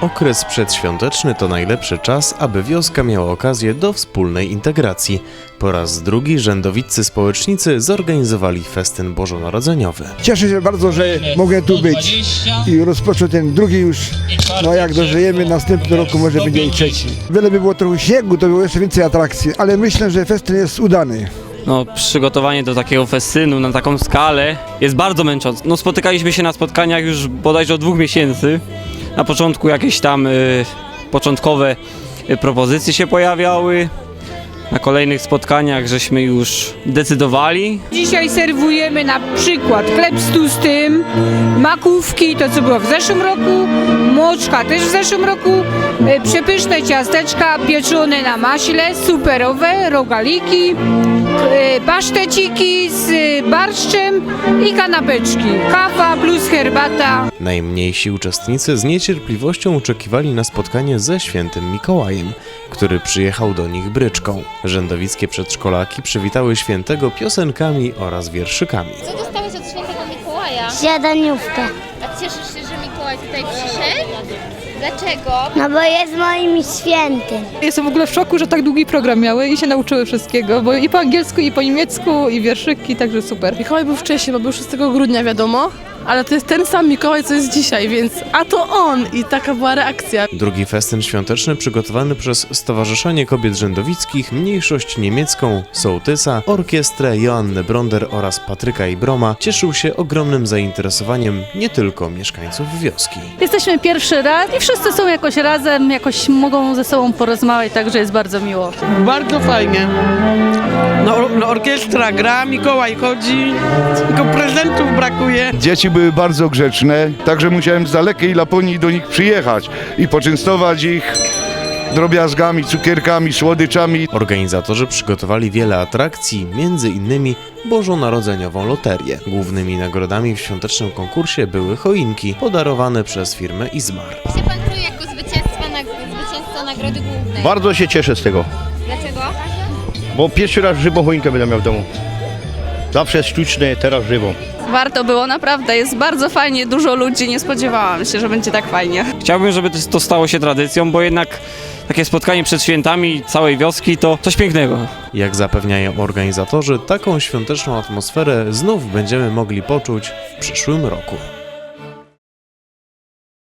Okres przedświąteczny to najlepszy czas, aby wioska miała okazję do wspólnej integracji. Po raz drugi rzędowiccy społecznicy zorganizowali festyn bożonarodzeniowy. Cieszę się bardzo, że mogę tu być i rozpoczął ten drugi już, no jak dożyjemy, następny roku może będzie i trzeci. Wiele by było trochę śniegu, to było jeszcze więcej atrakcji, ale myślę, że festyn jest udany. No, przygotowanie do takiego festynu na taką skalę jest bardzo męczące. No, spotykaliśmy się na spotkaniach już bodajże od dwóch miesięcy. Na początku jakieś tam y, początkowe y, propozycje się pojawiały. Na kolejnych spotkaniach żeśmy już decydowali. Dzisiaj serwujemy na przykład chleb z tłustym, makówki, to co było w zeszłym roku, młoczka też w zeszłym roku, e, przepyszne ciasteczka pieczone na maśle, superowe, rogaliki, paszteciki z e, barszczem i kanapeczki. Kawa plus herbata. Najmniejsi uczestnicy z niecierpliwością oczekiwali na spotkanie ze świętym Mikołajem, który przyjechał do nich bryczką. Rzędowickie przedszkolaki przywitały świętego piosenkami oraz wierszykami. Co dostałeś od świętego Mikołaja? Śniadaniówkę. A cieszysz się, że Mikołaj tutaj przyszedł? Dlaczego? No bo jest moim świętym. Jestem w ogóle w szoku, że tak długi program miały i się nauczyły wszystkiego, bo i po angielsku, i po niemiecku, i wierszyki, także super. Mikołaj był wcześniej, bo był 6 grudnia, wiadomo, ale to jest ten sam Mikołaj, co jest dzisiaj, więc a to on i taka była reakcja. Drugi festyn świąteczny przygotowany przez Stowarzyszenie Kobiet Rzędowickich, Mniejszość Niemiecką, Sołtysa, Orkiestrę Joannę Bronder oraz Patryka i Broma cieszył się ogromnym zainteresowaniem nie tylko mieszkańców wioski. Jesteśmy pierwszy raz i wszyscy są jakoś razem, jakoś mogą ze sobą porozmawiać, także jest bardzo miło. Bardzo fajnie. No, no orkiestra gra, Mikołaj chodzi, tylko prezentów brakuje. Dzieci były bardzo grzeczne, także musiałem z dalekiej Laponii do nich przyjechać i poczęstować ich drobiazgami, cukierkami, słodyczami. Organizatorzy przygotowali wiele atrakcji, między innymi bożonarodzeniową loterię. Głównymi nagrodami w świątecznym konkursie były choinki podarowane przez firmę Izmar. Jak się pan czuje jako zwycięstwa, nag- zwycięzca Nagrody Głównej? Bardzo się cieszę z tego, Dlaczego? bo pierwszy raz żywą choinkę będę miał w domu. Zawsze sztuczne, teraz żywą. Warto było, naprawdę, jest bardzo fajnie, dużo ludzi, nie spodziewałam się, że będzie tak fajnie. Chciałbym, żeby to- to stało się tradycją, bo jednak takie spotkanie przed świętami całej wioski to coś pięknego. Jak zapewniają organizatorzy, taką świąteczną atmosferę znów będziemy mogli poczuć w przyszłym roku.